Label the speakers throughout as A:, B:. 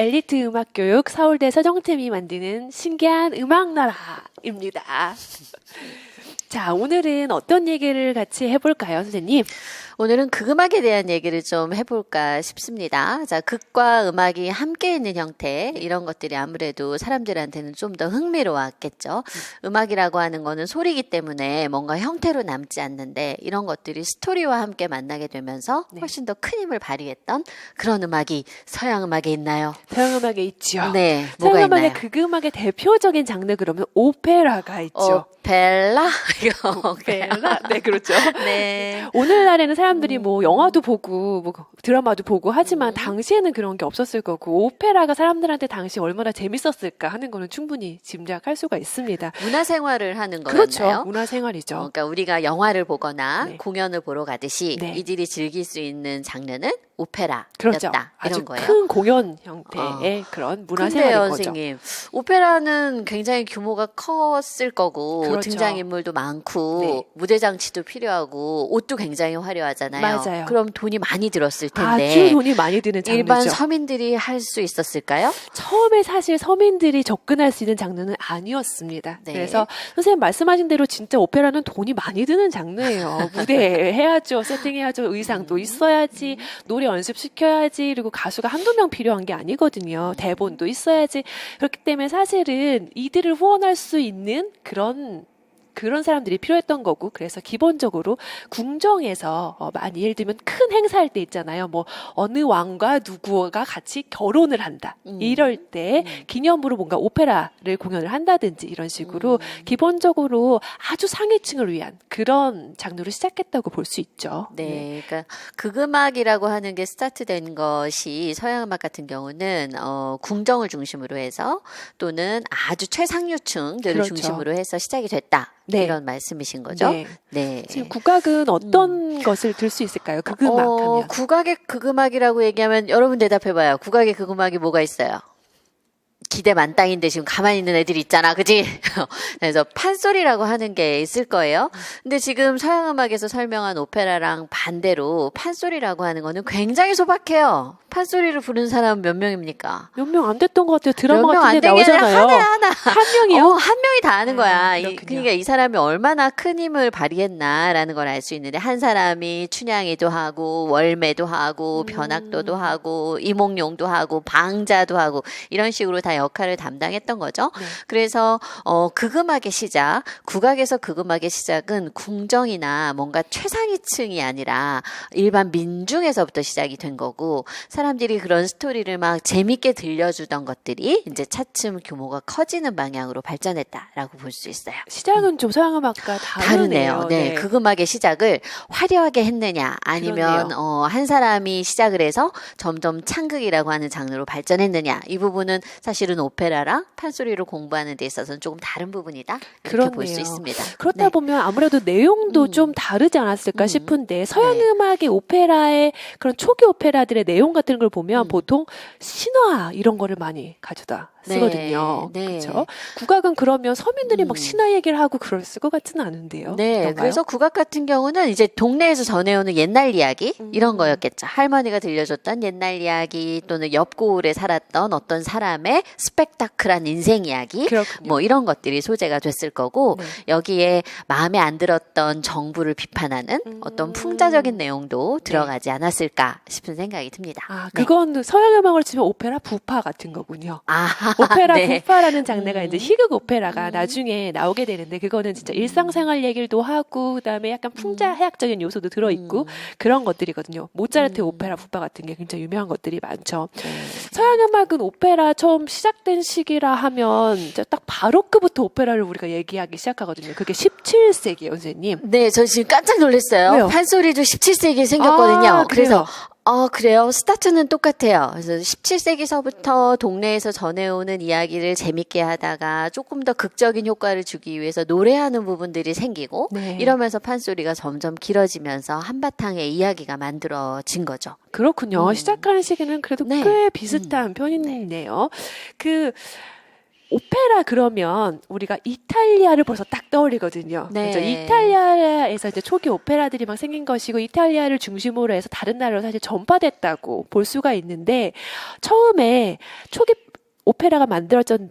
A: 엘리트 음악 교육 서울대 서정템이 만드는 신기한 음악 나라입니다. 자, 오늘은 어떤 얘기를 같이 해볼까요, 선생님?
B: 오늘은 극음악에 대한 얘기를 좀 해볼까 싶습니다. 자, 극과 음악이 함께 있는 형태, 이런 것들이 아무래도 사람들한테는 좀 더 흥미로웠겠죠. 음악이라고 하는 거는 소리이기 때문에 뭔가 형태로 남지 않는데, 이런 것들이 스토리와 함께 만나게 되면서
A: 네.
B: 훨씬 더 큰 힘을 발휘했던 그런 음악이 서양 음악에 있나요?
A: 서양 음악에 있죠.
B: 네,
A: 서양 음악의? 극음악의 대표적인 장르 그러면 오페라가 있죠.
B: 오펠라?
A: 오페라? 네, 그렇죠.
B: 네.
A: 오늘날에는 사람들이 뭐 영화도 보고 뭐 드라마도 보고 하지만
B: 음.
A: 당시에는 그런 게 없었을 거고 오페라가 사람들한테 당시 얼마나 재밌었을까 하는 거는 충분히 짐작할 수가 있습니다.
B: 문화 생활을 하는 거였나요?
A: 그렇죠. 문화 생활이죠.
B: 어, 그러니까 우리가 영화를 보거나
A: 네.
B: 공연을 보러 가듯이
A: 네.
B: 이들이 즐길 수 있는 장르는 오페라였다
A: 그렇죠.
B: 이런 거예요. 어.
A: 큰 공연 형태의 그런 문화 생활인 거죠.
B: 선생님. 오페라는 굉장히 규모가 컸을 거고
A: 그렇죠.
B: 등장인물도 많고
A: 네.
B: 무대 장치도 필요하고 옷도 굉장히 화려하잖아요.
A: 맞아요.
B: 그럼 돈이 많이 들었을
A: 아주
B: 텐데
A: 돈이 많이 드는 장르죠.
B: 일반 서민들이 할 수 있었을까요?
A: 처음에 사실 서민들이 접근할 수 있는 장르는 아니었습니다.
B: 네.
A: 그래서 선생님 말씀하신 대로 진짜 오페라는 돈이 많이 드는 장르예요. 무대 해야죠. 세팅해야죠. 의상도
B: 음.
A: 있어야지. 노래 연습 시켜야지. 그리고 가수가 한두 명 필요한 게 아니거든요. 대본도 있어야지. 그렇기 때문에 사실은 이들을 후원할 수 있는 그런 그런 사람들이 필요했던 거고 그래서 기본적으로 궁정에서 어, 많이 예를 들면 큰 행사할 때 있잖아요. 뭐 어느 왕과 누구가 같이 결혼을 한다.
B: 음.
A: 이럴 때 기념으로 뭔가 오페라를 공연을 한다든지 이런 식으로 기본적으로 아주 상위층을 위한 그런 장르로 시작했다고 볼 수 있죠.
B: 네, 그러니까 극음악이라고 하는 게 스타트된 것이 서양 음악 같은 경우는 어, 궁정을 중심으로 해서 또는 아주 최상류층들을
A: 그렇죠.
B: 중심으로 해서 시작이 됐다
A: 네.
B: 이런 말씀이신 거죠?
A: 네.
B: 네.
A: 지금 국악은 어떤 것을 들 수 있을까요? 극음악
B: 어,
A: 하면.
B: 국악의 극음악이라고 얘기하면 여러분 대답해 봐요. 국악의 극음악이 뭐가 있어요? 기대 만땅인데 지금 가만히 있는 애들이 있잖아, 그지? 그래서 판소리라고 하는 게 있을 거예요. 근데 지금 서양 음악에서 설명한 오페라랑 반대로 판소리라고 하는 거는 굉장히 소박해요. 판소리를 부르는 사람은 몇 명입니까?
A: 몇 명 안 됐던 것 같아요. 드라마 같은 안데 나오잖아요.
B: 하나 하나.
A: 한 명이요?
B: 어, 한 명이 다 아는 거야.
A: 음,
B: 이. 그러니까 이 사람이 얼마나 큰 힘을 발휘했나라는 걸 알 수 있는데 한 사람이 춘향이도 하고 월매도 하고
A: 음.
B: 변학도도 하고 이몽룡도 하고 방자도 하고 이런 식으로 다 역할을 담당했던 거죠.
A: 네.
B: 그래서 어 극음악의 시작, 국악에서 극음악의 시작은 궁정이나 뭔가 최상위층이 아니라 일반 민중에서부터 시작이 된 거고 사람들이 그런 스토리를 막 재밌게 들려주던 것들이 이제 차츰 규모가 커지는 방향으로 발전했다라고 볼 수 있어요.
A: 시작은 좀 서양 음악과 다르네요.
B: 다르네요. 네, 극음악의 시작을 화려하게 했느냐, 아니면. 어, 한 사람이 시작을 해서 점점 창극이라고 하는 장르로 발전했느냐, 이 부분은 사실 은 오페라랑 판소리를 공부하는 데 있어서는 조금 다른 부분이다 이렇게 볼 수. 있습니다.
A: 그렇다
B: 네.
A: 보면 아무래도 내용도
B: 음.
A: 좀 다르지 않았을까
B: 음.
A: 싶은데 서양
B: 네.
A: 음악의 오페라의 그런 초기 오페라들의 내용 같은 걸 보면
B: 음.
A: 보통 신화 이런 거를 많이 가져다 쓰거든요.
B: 네, 네.
A: 그렇죠? 국악은 그러면 서민들이 막
B: 음.
A: 신화 얘기를 하고 그럴 것 같지는 않은데요.
B: 네,
A: 그런가요?
B: 그래서 국악 같은 경우는 이제 동네에서 전해오는 옛날 이야기
A: 음.
B: 이런 거였겠죠. 할머니가 들려줬던 옛날 이야기 또는 옆 고을에 살았던 어떤 사람의 스펙타클한 인생 이야기
A: 그렇군요.
B: 뭐 이런 것들이 소재가 됐을 거고
A: 네.
B: 여기에 마음에 안 들었던 정부를 비판하는
A: 음.
B: 어떤 풍자적인 내용도 들어가지 않았을까 싶은 생각이 듭니다.
A: 아,
B: 네.
A: 그건 서양 음악을 치면 오페라 부파 같은 거군요.
B: 아,
A: 오페라
B: 네.
A: 부파라는 장르가
B: 음.
A: 이제 희극 오페라가 나중에 나오게 되는데 그거는 진짜 일상생활 얘기도 하고 그다음에 약간 풍자 해학적인 요소도 들어 있고
B: 음.
A: 그런 것들이거든요. 모차르트 의
B: 음.
A: 오페라 부파 같은 게 굉장히 유명한 것들이 많죠.
B: 네.
A: 서양 음악은 오페라 처음 시작된 시기라 하면 딱 바로크부터 오페라를 우리가 얘기하기 시작하거든요. 그게 17세기 선생님.
B: 네, 저 지금 깜짝 놀랐어요.
A: 왜요?
B: 판소리도 17세기에 생겼거든요.
A: 아,
B: 그래서 아, 그래요? 스타트는 똑같아요. 그래서 17세기서부터 동네에서 전해오는 이야기를 재밌게 하다가 조금 더 극적인 효과를 주기 위해서 노래하는 부분들이 생기고
A: 네.
B: 이러면서 판소리가 점점 길어지면서 한바탕의 이야기가 만들어진 거죠.
A: 그렇군요.
B: 음.
A: 시작하는 시기는 그래도
B: 네.
A: 꽤 비슷한 편이네요. 그 오페라 그러면 우리가 이탈리아를 벌써 딱 떠올리거든요.
B: 네.
A: 그렇죠? 이탈리아에서 이제 초기 오페라들이 막 생긴 것이고 이탈리아를 중심으로 해서 다른 나라로 사실 전파됐다고 볼 수가 있는데 처음에 초기 오페라가 만들어졌던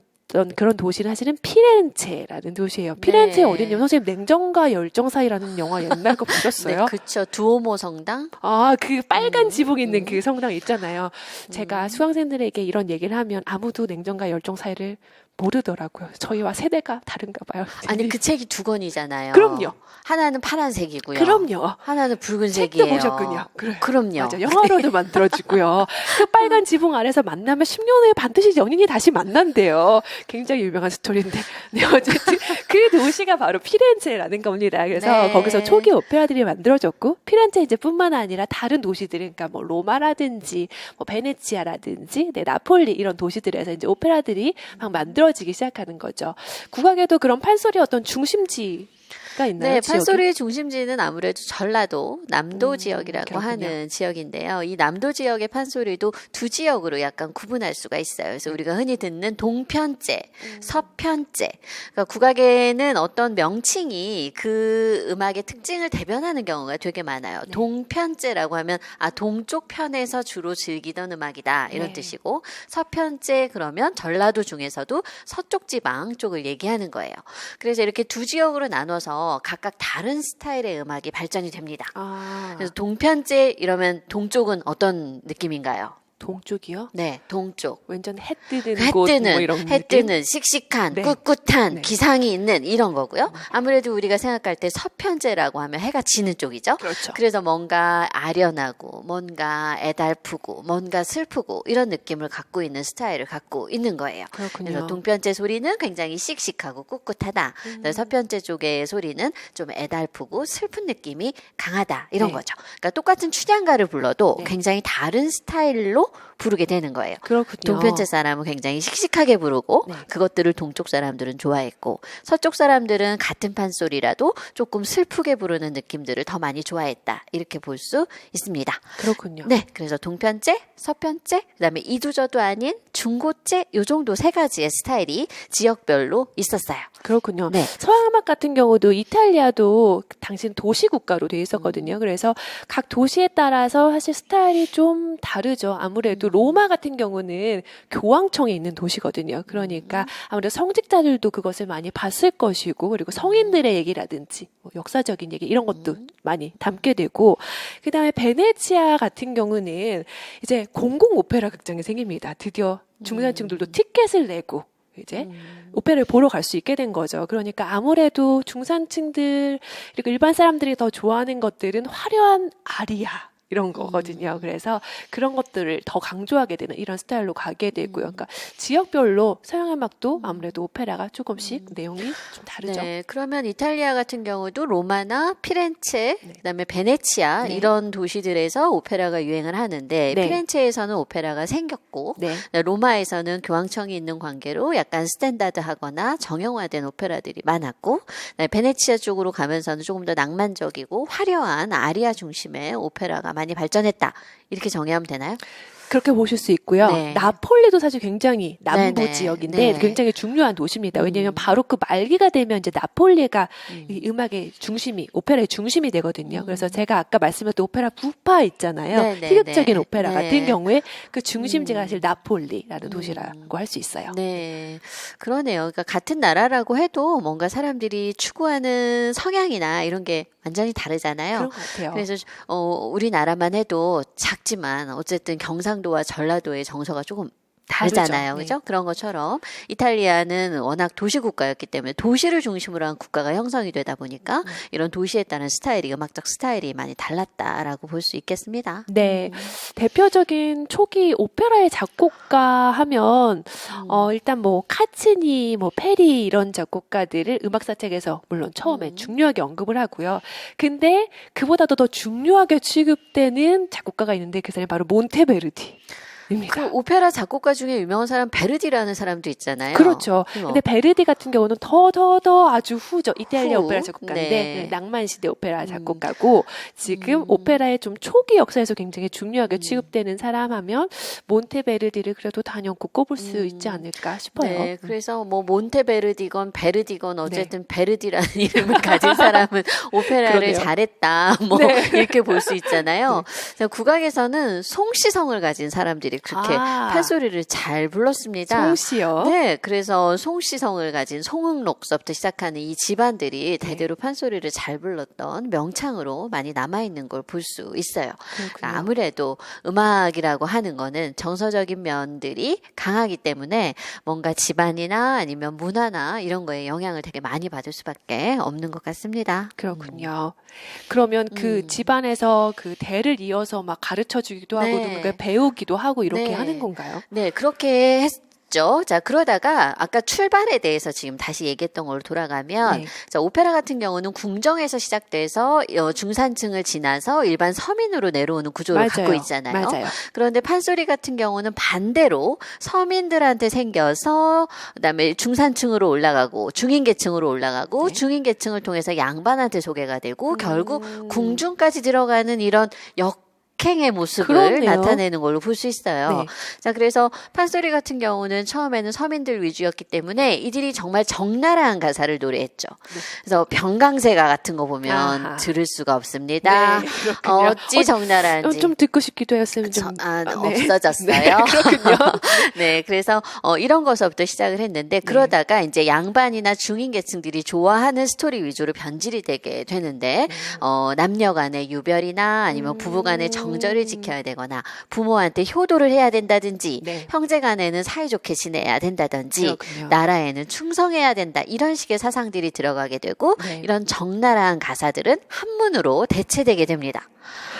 A: 그런 도시는 사실은 피렌체라는 도시예요. 피렌체
B: 네.
A: 어디냐면 선생님 냉정과 열정 사이라는 영화 옛날 거 보셨어요?
B: 네, 그쵸. 두오모 성당?
A: 아, 그 빨간
B: 음,
A: 지붕 있는
B: 음.
A: 그 성당 있잖아요. 제가 수강생들에게 이런 얘기를 하면 아무도 냉정과 열정 사이를 모르더라고요. 저희와 세대가 다른가 봐요.
B: 아니, 그 책이 두 권이잖아요.
A: 그럼요.
B: 하나는 파란색이고요.
A: 그럼요.
B: 하나는
A: 책도
B: 붉은색이에요.
A: 보셨군요. 그래.
B: 그럼요.
A: 맞아. 영화로도 만들어지고요. 그 빨간 지붕 아래서 만나면 10년 후에 반드시 연인이 다시 만난대요. 굉장히 유명한 스토리인데. 네, 어쨌든 그 도시가 바로 피렌체라는 겁니다. 그래서
B: 네.
A: 거기서 초기 오페라들이 만들어졌고 피렌체 이제뿐만 아니라 다른 도시들, 그러니까 뭐 로마라든지 뭐 베네치아라든지 네, 나폴리 이런 도시들에서 이제 오페라들이 막 만들어 지기 시작하는 거죠. 국악에도 그런 판소리 어떤 중심지 가 있나요?
B: 네,
A: 지역이?
B: 판소리의 중심지는 아무래도 전라도 남도
A: 음,
B: 지역이라고
A: 그렇군요.
B: 하는 지역인데요. 이 남도 지역의 판소리도 두 지역으로 약간 구분할 수가 있어요. 그래서 우리가 흔히 듣는 동편제,
A: 음.
B: 서편제. 그러니까 국악에는 어떤 명칭이 그 음악의 특징을 대변하는 경우가 되게 많아요.
A: 네.
B: 동편제라고 하면 아 동쪽 편에서 주로 즐기던 음악이다 이런
A: 네.
B: 뜻이고 서편제 그러면 전라도 중에서도 서쪽 지방 쪽을 얘기하는 거예요. 그래서 이렇게 두 지역으로 나눠서 각각 다른 스타일의 음악이 발전이 됩니다.
A: 아,
B: 그래서 동편제 이러면 동쪽은 어떤 느낌인가요?
A: 동쪽이요?
B: 네, 동쪽.
A: 완전 해 뜨는
B: 해
A: 곳,
B: 뜨는,
A: 뭐 이런
B: 해
A: 느낌?
B: 뜨는, 씩씩한,
A: 네.
B: 꿋꿋한,
A: 네.
B: 기상이 있는 이런 거고요. 아무래도 우리가 생각할 때 서편제라고 하면 해가 지는 쪽이죠.
A: 그렇죠.
B: 그래서 뭔가 아련하고, 뭔가 애달프고, 뭔가 슬프고, 이런 느낌을 갖고 있는 스타일을 갖고 있는 거예요.
A: 그렇군요.
B: 그래서 동편제 소리는 굉장히 씩씩하고 꿋꿋하다.
A: 음.
B: 서편제 쪽의 소리는 좀 애달프고 슬픈 느낌이 강하다. 이런
A: 네.
B: 거죠. 그러니까 똑같은 춘향가를 불러도
A: 네.
B: 굉장히 다른 스타일로 부르게 되는 거예요.
A: 그렇군요.
B: 동편제 사람은 굉장히 씩씩하게 부르고
A: 네.
B: 그것들을 동쪽 사람들은 좋아했고 서쪽 사람들은 같은 판소리라도 조금 슬프게 부르는 느낌들을 더 많이 좋아했다. 이렇게 볼 수 있습니다.
A: 그렇군요.
B: 네, 그래서 동편제, 서편제, 그다음에 이두저도 아닌 중고제 요 정도 세 가지의 스타일이 지역별로 있었어요.
A: 그렇군요.
B: 네.
A: 서양 음악 같은 경우도 이탈리아도 당신 도시 국가로 돼 있었거든요. 그래서 각 도시에 따라서 사실 스타일이 좀 다르죠. 아무 래도 로마 같은 경우는 교황청에 있는 도시거든요. 그러니까 아무래도 성직자들도 그것을 많이 봤을 것이고 그리고 성인들의 얘기라든지 뭐 역사적인 얘기 이런 것도 많이 담게 되고 그다음에 베네치아 같은 경우는 이제 공공 오페라 극장이 생깁니다. 드디어 중산층들도 티켓을 내고 이제 오페라를 보러 갈 수 있게 된 거죠. 그러니까 아무래도 중산층들 그리고 일반 사람들이 더 좋아하는 것들은 화려한 아리아 이런 거거든요. 그래서 그런 것들을 더 강조하게 되는 이런 스타일로 가게 되고요. 그러니까 지역별로 서양 음악도 아무래도 오페라가 조금씩 내용이 좀 다르죠.
B: 네, 그러면 이탈리아 같은 경우도 로마나 피렌체, 그다음에 베네치아
A: 네.
B: 이런 도시들에서 오페라가 유행을 하는데
A: 네.
B: 피렌체에서는 오페라가 생겼고
A: 네.
B: 네, 로마에서는 교황청이 있는 관계로 약간 스탠다드하거나 정형화된 오페라들이 많았고 네, 베네치아 쪽으로 가면서는 조금 더 낭만적이고 화려한 아리아 중심의 오페라가 많이 발전했다 이렇게 정의하면 되나요?
A: 그렇게 보실 수 있고요.
B: 네.
A: 나폴리도 사실 굉장히 남부
B: 네네.
A: 지역인데
B: 네.
A: 굉장히 중요한 도시입니다. 왜냐하면
B: 음.
A: 바로 그 말기가 되면 이제 나폴리가
B: 음.
A: 이 음악의 중심이 오페라의 중심이 되거든요. 그래서 제가 아까 말씀드렸던 오페라 부파 있잖아요.
B: 네네,
A: 희극적인
B: 네.
A: 오페라
B: 네.
A: 같은 경우에 그 중심지가
B: 음.
A: 사실 나폴리라는 도시라고 할 수 있어요.
B: 네, 그러네요. 그러니까 같은 나라라고 해도 뭔가 사람들이 추구하는 성향이나 이런 게 완전히 다르잖아요. 그래서 어, 우리나라만 해도 작지만 어쨌든 경상 도와 전라도의 정서가 조금 다르잖아요.
A: 네.
B: 그죠? 그런 것처럼 이탈리아는 워낙 도시 국가였기 때문에 도시를 중심으로 한 국가가 형성이 되다 보니까
A: 음.
B: 이런 도시에 따른 스타일이 음악적 스타일이 많이 달랐다라고 볼 수 있겠습니다.
A: 네. 대표적인 초기 오페라의 작곡가 하면
B: 음.
A: 어 일단 뭐 카츠니, 뭐 페리 이런 작곡가들을 음악사 책에서 물론 처음에
B: 음.
A: 중요하게 언급을 하고요. 근데 그보다도 더 중요하게 취급되는 작곡가가 있는데 그 사람이 바로 몬테베르디.
B: 그 오페라 작곡가 중에 유명한 사람 베르디라는 사람도 있잖아요.
A: 그렇죠.
B: 어.
A: 근데 베르디 같은 경우는 더 더 더 아주 후죠. 이탈리아
B: 후?
A: 오페라 작곡가인데
B: 네.
A: 네, 낭만 시대 오페라 작곡가고 지금
B: 음.
A: 오페라의 좀 초기 역사에서 굉장히 중요하게 취급되는 사람 하면 몬테베르디를 그래도 단연코 꼽을 수 있지 않을까 싶어요. 음.
B: 네, 그래서 뭐 몬테베르디건 베르디건 어쨌든 베르디라는 이름을 가진 사람은 오페라를
A: 네. 그러네요.
B: 잘했다. 뭐
A: 네.
B: 이렇게 볼 수 있잖아요. 국악에서는 송시성을 가진 사람들이 그렇게
A: 아.
B: 판소리를 잘 불렀습니다.
A: 송시요.
B: 네, 그래서 송시성을 가진 송흥록서부터 시작하는 이 집안들이 대대로 판소리를 잘 불렀던 명창으로 많이 남아 있는 걸 볼 수 있어요.
A: 그렇군요.
B: 아무래도 음악이라고 하는 거는 정서적인 면들이 강하기 때문에 뭔가 집안이나 아니면 문화나 이런 거에 영향을 되게 많이 받을 수밖에 없는 것 같습니다.
A: 그렇군요. 그러면 그
B: 음.
A: 집안에서 그 대를 이어서 막 가르쳐 주기도 하고
B: 네.
A: 배우기도 하고 이렇게
B: 네.
A: 하는 건가요?
B: 네, 그렇게 했죠. 자, 그러다가 아까 출발에 대해서 지금 다시 얘기했던 걸로 돌아가면
A: 네.
B: 자, 오페라 같은 경우는 궁정에서 시작돼서 어, 중산층을 지나서 일반 서민으로 내려오는 구조를 갖고 있잖아요.
A: 맞아요.
B: 그런데 판소리 같은 경우는 반대로 서민들한테 생겨서 그다음에 중산층으로 올라가고 중인계층으로 올라가고
A: 네.
B: 중인계층을 통해서 양반한테 소개가 되고
A: 음.
B: 결국 궁중까지 들어가는 이런 역 행의 모습을
A: 그렇네요.
B: 나타내는 걸로 볼 수 있어요.
A: 네.
B: 자, 그래서 판소리 같은 경우는 처음에는 서민들 위주였기 때문에 이들이 정말 적나라한 가사를 노래했죠. 그래서 병강세가 같은 거 보면
A: 아하.
B: 들을 수가 없습니다.
A: 네.
B: 어찌
A: 어,
B: 적나라한지.
A: 좀 듣고 싶기도 했으면 좀
B: 저- 아,
A: 네.
B: 없어졌어요.
A: 네, 그렇군요.
B: 네, 그래서 어, 이런 거서부터 시작을 했는데 그러다가 이제 양반이나 중인계층들이 좋아하는 스토리 위주로 변질이 되게 되는데 어, 남녀 간의 유별이나 아니면 부부 간의 정 절을 지켜야 되거나 부모한테 효도를 해야 된다든지
A: 네.
B: 형제간에는 사이좋게 지내야 된다든지
A: 그렇군요.
B: 나라에는 충성해야 된다 이런 식의 사상들이 들어가게 되고
A: 네.
B: 이런 적나라한 가사들은 한문으로 대체되게 됩니다.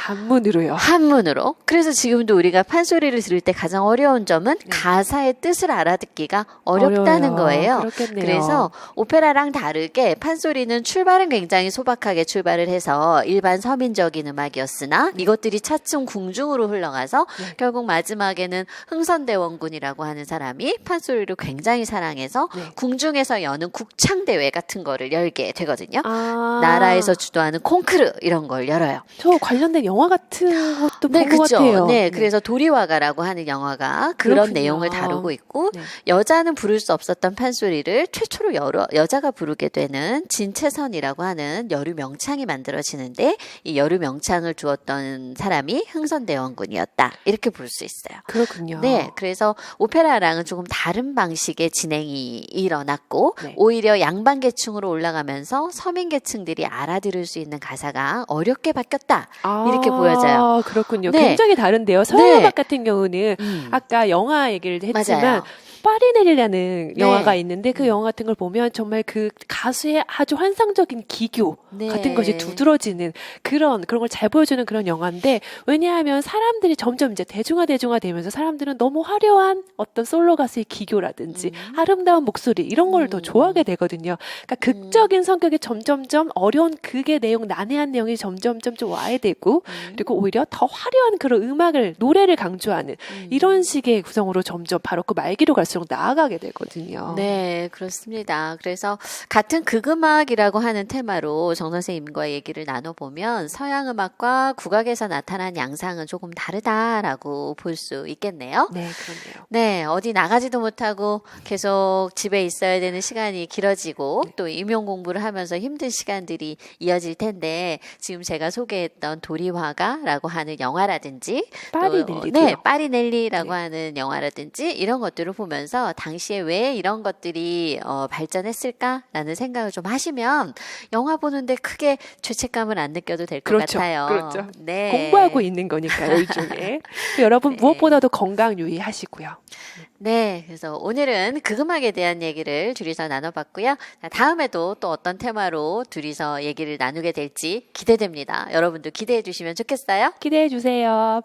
A: 한문으로요.
B: 한문으로. 그래서 지금도 우리가 판소리를 들을 때 가장 어려운 점은
A: 네.
B: 가사의 뜻을 알아듣기가 어렵다는
A: 어려워요.
B: 거예요.
A: 그렇겠네요.
B: 그래서 오페라랑 다르게 판소리는 출발은 굉장히 소박하게 출발을 해서 일반 서민적인 음악이었으나 이것들이 차츰 궁중으로 흘러가서
A: 네.
B: 결국 마지막에는 흥선대원군이라고 하는 사람이 판소리를 굉장히 사랑해서
A: 네.
B: 궁중에서 여는 국창 대회 같은 거를 열게 되거든요.
A: 아,
B: 나라에서 주도하는 콩크르 이런 걸 열어요.
A: 저 관련된 영화 같은 것도
B: 네,
A: 본것
B: 그죠.
A: 같아요.
B: 네, 그래서 도리와가라고 하는 영화가 그런
A: 그렇군요.
B: 내용을 다루고 있고
A: 네.
B: 여자는 부를 수 없었던 판소리를 최초로 여러, 여자가 부르게 되는 진채선이라고 하는 여류 명창이 만들어지는데 이 여류 명창을 주었던 사람 이 흥선대원군이었다. 이렇게 볼 수 있어요.
A: 그렇군요.
B: 네, 그래서 오페라랑은 조금 다른 방식의 진행이 일어났고
A: 네.
B: 오히려 양반계층으로 올라가면서 서민계층들이 알아들을 수 있는 가사가 어렵게 바뀌었다.
A: 아,
B: 이렇게 보여져요.
A: 그렇군요.
B: 네.
A: 굉장히 다른데요. 서양
B: 네.
A: 음악 같은 경우는
B: 음.
A: 아까 영화 얘기를 했지만
B: 맞아요.
A: 파리넬이라는
B: 네.
A: 영화가 있는데
B: 음.
A: 그 영화 같은 걸 보면 정말 그 가수의 아주 환상적인 기교
B: 네.
A: 같은 것이 두드러지는 그런 그런 걸 잘 보여주는 그런 영화인데 왜냐하면 사람들이 점점 이제 대중화 대중화 되면서 사람들은 너무 화려한 어떤 솔로 가수의 기교라든지 아름다운 목소리 이런 걸더
B: 음.
A: 좋아하게 되거든요. 그러니까 극적인 성격이 점점점 어려운 그게 내용 난해한 내용이 점점점 좀 와야 되고
B: 음.
A: 그리고 오히려 더 화려한 그런 음악을 노래를 강조하는 이런 식의 구성으로 점점 바로 그 말기로 갈수록 나아가게 되거든요.
B: 네, 그렇습니다. 그래서 같은 극음악이라고 하는 테마로 정 선생님과 얘기를 나눠 보면 서양 음악과 국악에서 나타 난 양상은 조금 다르다라고 볼 수 있겠네요.
A: 네, 그렇네요.
B: 네, 어디 나가지도 못하고 계속 집에 있어야 되는 시간이 길어지고 또 임용 공부를 하면서 힘든 시간들이 이어질 텐데 지금 제가 소개했던 도리화가라고 하는 영화라든지 또,
A: 파리넬리도요.
B: 네, 파리넬리라고 하는 영화라든지 이런 것들을 보면서 당시에 왜 이런 것들이 어, 발전했을까라는 생각을 좀 하시면 영화 보는데 크게 죄책감을 안 느껴도 될것
A: 그렇죠,
B: 같아요.
A: 그렇죠.
B: 네.
A: 공부하고 있는 거니까요, 일종의. 여러분
B: 네.
A: 무엇보다도 건강 유의하시고요.
B: 네, 그래서 오늘은 극음악에 대한 얘기를 둘이서 나눠봤고요. 자, 다음에도 또 어떤 테마로 둘이서 얘기를 나누게 될지 기대됩니다. 여러분도 기대해 주시면 좋겠어요.
A: 기대해 주세요.